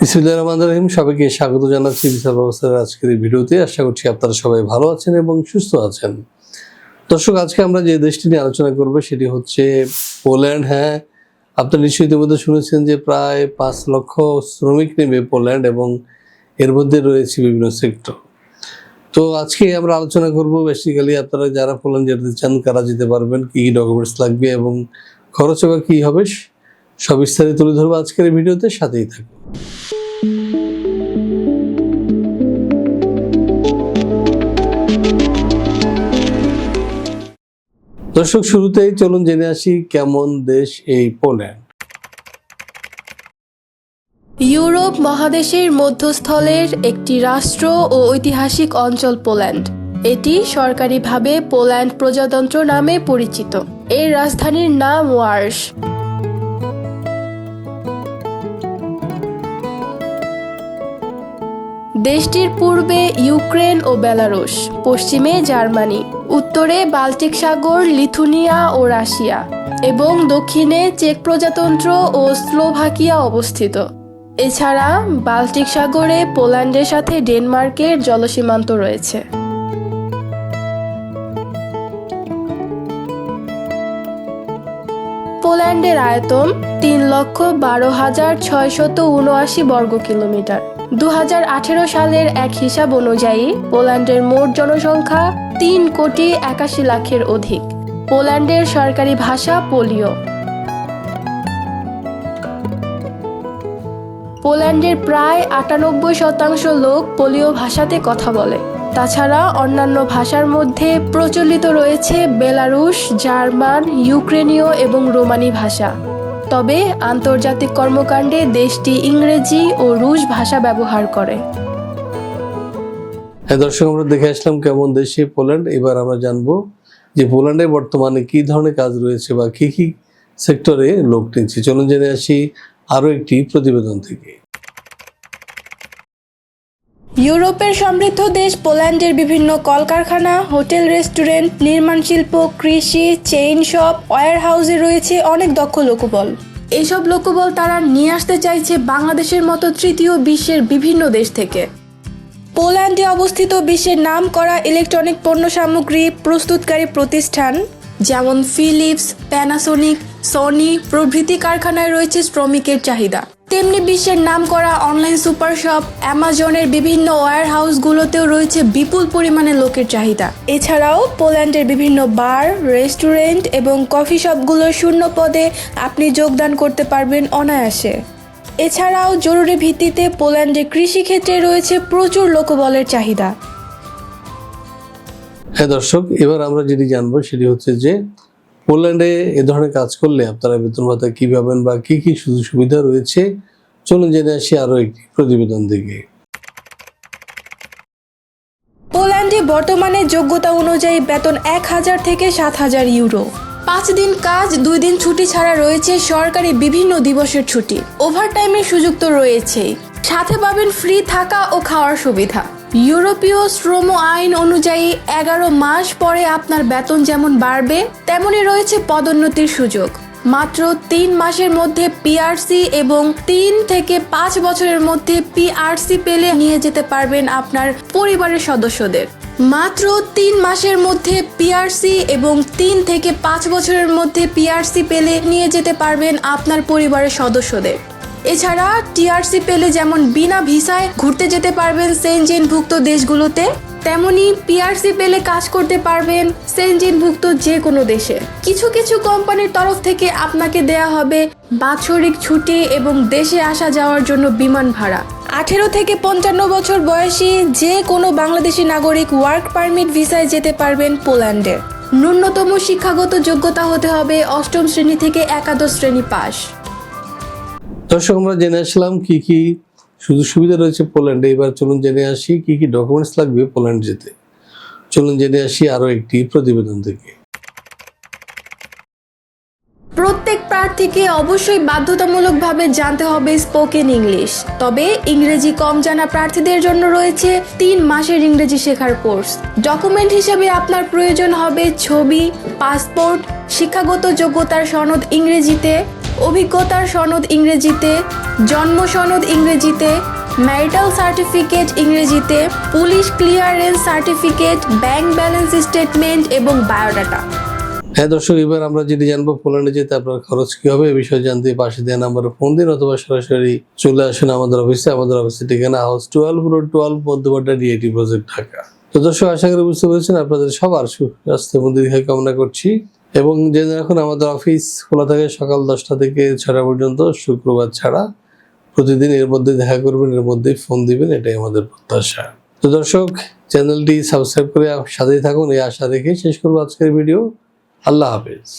বিসমুল্লাহ রহিম। সবাইকে স্বাগত জানাচ্ছি বিচার ব্যবস্থার আজকের এই ভিডিওতে। আশা করছি আপনারা সবাই ভালো আছেন এবং সুস্থ আছেন। দর্শক, আজকে আমরা যে দেশটি নিয়ে আলোচনা করব সেটি হচ্ছে পোল্যান্ড। হ্যাঁ আপনারা নিশ্চয়ই ইতিমধ্যে শুনেছেন যে প্রায় পাঁচ লক্ষ শ্রমিক নেবে পোল্যান্ড এবং এর মধ্যে রয়েছে বিভিন্ন সেক্টর। তো আজকে আমরা আলোচনা করব বেসিক্যালি আপনারা যারা পোল্যান্ড যেতে চান, কারা যেতে পারবেন, কী কী ডকুমেন্টস লাগবে এবং খরচ বা কি হবে সবিস্তারে তুলে ধরবো আজকের ভিডিওতে। সাথেই থাকুন। দর্শক, শুরুতেই চলুন জেনে আসি কেমন দেশ এই পোল্যান্ড। ইউরোপ মহাদেশের মধ্যস্থলের একটি রাষ্ট্র ও ঐতিহাসিক অঞ্চল পোল্যান্ড। এটি সরকারিভাবে পোল্যান্ড প্রজাতন্ত্র নামে পরিচিত। এর রাজধানীর নাম ওয়ার্স দেশটির পূর্বে ইউক্রেন ও বেলারুশ, পশ্চিমে জার্মানি, উত্তরে বাল্টিক সাগর, লিথুনিয়া ও রাশিয়া, এবং দক্ষিণে চেক প্রজাতন্ত্র ও স্লোভাকিয়া অবস্থিত। এছাড়া বাল্টিক সাগরে পোল্যান্ডের সাথে ডেনমার্কের জলসীমান্ত রয়েছে। পোল্যান্ডের আয়তন তিন লক্ষ বারো হাজার ছয়শত উনআশি বর্গ কিলোমিটার দু হাজার আঠেরো সালের এক হিসাব অনুযায়ী পোল্যান্ডের মোট জনসংখ্যা তিন কোটি একাশি লাখের অধিক। পোল্যান্ডের সরকারি ভাষা পোলিও। পোল্যান্ডের প্রায় আটানব্বই শতাংশ লোক পোলীয় ভাষাতে কথা বলে। তাছাড়া অন্যান্য ভাষার মধ্যে প্রচলিত রয়েছে বেলারুশ, জার্মান, ইউক্রেনীয় এবং রোমানি ভাষা। তবে আন্তর্জাতিক কর্মকাণ্ডে দেশটি ইংরেজি ও রুশ ভাষা ব্যবহার করে। হ্যাঁ দর্শক, আমরা দেখে আসলাম কেমন দেশে পোল্যান্ড। এবার আমরা জানব যে পোল্যান্ডে বর্তমানে কি ধরনের কাজ রয়েছে বা কি কি সেক্টরে লোক নিচ্ছে। চলুন জেনে আসি আরও একটি প্রতিবেদন থেকে। ইউরোপের সমৃদ্ধ দেশ পোল্যান্ডের বিভিন্ন কলকারখানা, হোটেল, রেস্টুরেন্ট, নির্মাণ শিল্প, কৃষি, চেইন শপ ওয়ার হাউসে রয়েছে অনেক দক্ষ লোকবল। এইসব লোকবল তারা নিয়ে আসতে চাইছে বাংলাদেশের মতো তৃতীয় বিশ্বের বিভিন্ন দেশ থেকে। পোল্যান্ডে অবস্থিত বিশ্বের নাম করা ইলেকট্রনিক পণ্য সামগ্রী প্রস্তুতকারী প্রতিষ্ঠান, যেমন ফিলিপস প্যানাসোনিক সনি প্রভৃতি কারখানায় রয়েছে শ্রমিকের চাহিদা। তেমনি বিশ্বের নাম করা অনলাইন সুপার শপ অ্যামাজনের বিভিন্ন ওয়্যার হাউসগুলোতেও রয়েছে বিপুল পরিমাণে লোকের চাহিদা। এছাড়াও পোল্যান্ডের বিভিন্ন বার রেস্টুরেন্ট এবং কফি শপগুলোর শূন্য পদে আপনি যোগদান করতে পারবেন অনায়াসে। এছাড়াও জরুরি ভিত্তিতে পোল্যান্ডে কৃষিক্ষেত্রে রয়েছে প্রচুর লোকবলের চাহিদা। হ্যাঁ দর্শক, এবার আমরা যেটি জানব সেটি হচ্ছে যে পোল্যান্ডে এ ধরনের কাজ করলে আপনারা বেতন ভাতা কি পাবেন বা কি কি সুযোগ সুবিধা রয়েছে? চলুন জেনে আসি আরও একটি প্রতিবেদন দিকে পোল্যান্ডে বর্তমানে যোগ্যতা অনুযায়ী বেতন এক হাজার থেকে সাত হাজার ইউরো। পাঁচ দিন কাজ, দুই দিন ছুটি ছাড়া রয়েছে সরকারি বিভিন্ন দিবসের ছুটি। ওভারটাইমের সুযোগ তো রয়েছেই। সাথে পাবেন ফ্রি থাকা ও খাওয়ার সুবিধা। ইউরোপীয় শ্রম আইন অনুযায়ী এগারো মাস পরে আপনার বেতন যেমন বাড়বে তেমনই রয়েছে পদোন্নতির সুযোগ। মাত্র তিন মাসের মধ্যে পিআরসি এবং তিন থেকে পাঁচ বছরের মধ্যে পিআরসি পেলে নিয়ে যেতে পারবেন আপনার পরিবারের সদস্যদের। মাত্র তিন মাসের মধ্যে পিআরসি এবং তিন থেকে পাঁচ বছরের মধ্যে পিআরসি পেলে নিয়ে যেতে পারবেন আপনার পরিবারের সদস্যদের। এছাড়া টিআরসি পেলে যেমন বিনা ভিসায় ঘুরতে যেতে পারবেন সেনজেনভুক্ত দেশগুলোতে, তেমনি পিআরসি পেলে কাজ করতে পারবেন সেনজেনভুক্ত যে কোনো দেশে। কিছু কিছু কোম্পানির তরফ থেকে আপনাকে দেয়া হবে বাৎসরিক ছুটি এবং দেশে আসা যাওয়ার জন্য বিমান ভাড়া। আঠেরো থেকে পঞ্চান্ন বছর বয়সী যে কোনো বাংলাদেশি নাগরিক ওয়ার্ক পারমিট ভিসায় যেতে পারবেন পোল্যান্ডে। ন্যূনতম শিক্ষাগত যোগ্যতা হতে হবে অষ্টম শ্রেণি থেকে একাদশ শ্রেণি পাস দর্শক, আমরা জেনে আসলাম কি কি সুযোগ সুবিধা রয়েছে পোল্যান্ডে। এবার চলুন জেনে আসি কি কি ডকুমেন্টস লাগবে পোল্যান্ড যেতে। চলুন জেনে আসি আরও একটি প্রতিবেদন থেকে। প্রত্যেক প্রার্থীকে অবশ্যই বাধ্যতামূলকভাবে জানতে হবে স্পোকেন ইংলিশ তবে ইংরেজি কম জানা প্রার্থীদের জন্য রয়েছে তিন মাসের ইংরেজি শেখার কোর্স। ডকুমেন্ট হিসেবে আপনার প্রয়োজন হবে ছবি, পাসপোর্ট, শিক্ষাগত যোগ্যতার সনদ ইংরেজিতে অভিজ্ঞতার সনদ ইংরেজিতে, জন্ম সনদ ইংরেজিতে ম্যারিটাল সার্টিফিকেট ইংরেজিতে police clearance certificate bank balance statement এবং বায়োডাটা হ্যাঁ দর্শক, এবার আমরা যদি জানব পোল্যান্ডে যেতে আপনার খরচ কি হবে এই বিষয়ে জানতে পাশে দেওয়া নাম্বারে ফোন দিন অথবা সরাসরি চলে আসুন আমাদের অফিসে আমাদের অফিসে ঠিকানা house twelve road twelve Madhyabadda DIT project Dhaka. তো দর্শক, আশা করি বুঝতে পেরেছেন, আপনাদের সবার সুস্বাস্থ্য এবং দীর্ঘায়ু কামনা করছি। এবং যে এখন আমাদের অফিস খোলা থাকে সকাল দশটা থেকে ছটা পর্যন্ত, শুক্রবার ছাড়া প্রতিদিন এর মধ্যে দেখা করবেন, এর মধ্যেই ফোন দিবেন, এটাই আমাদের প্রত্যাশা। তো দর্শক চ্যানেলটি সাবস্ক্রাইব করে সাথেই থাকুন, এই আশা রেখে শেষ করব আজকের ভিডিও আল্লাহ হাফেজ।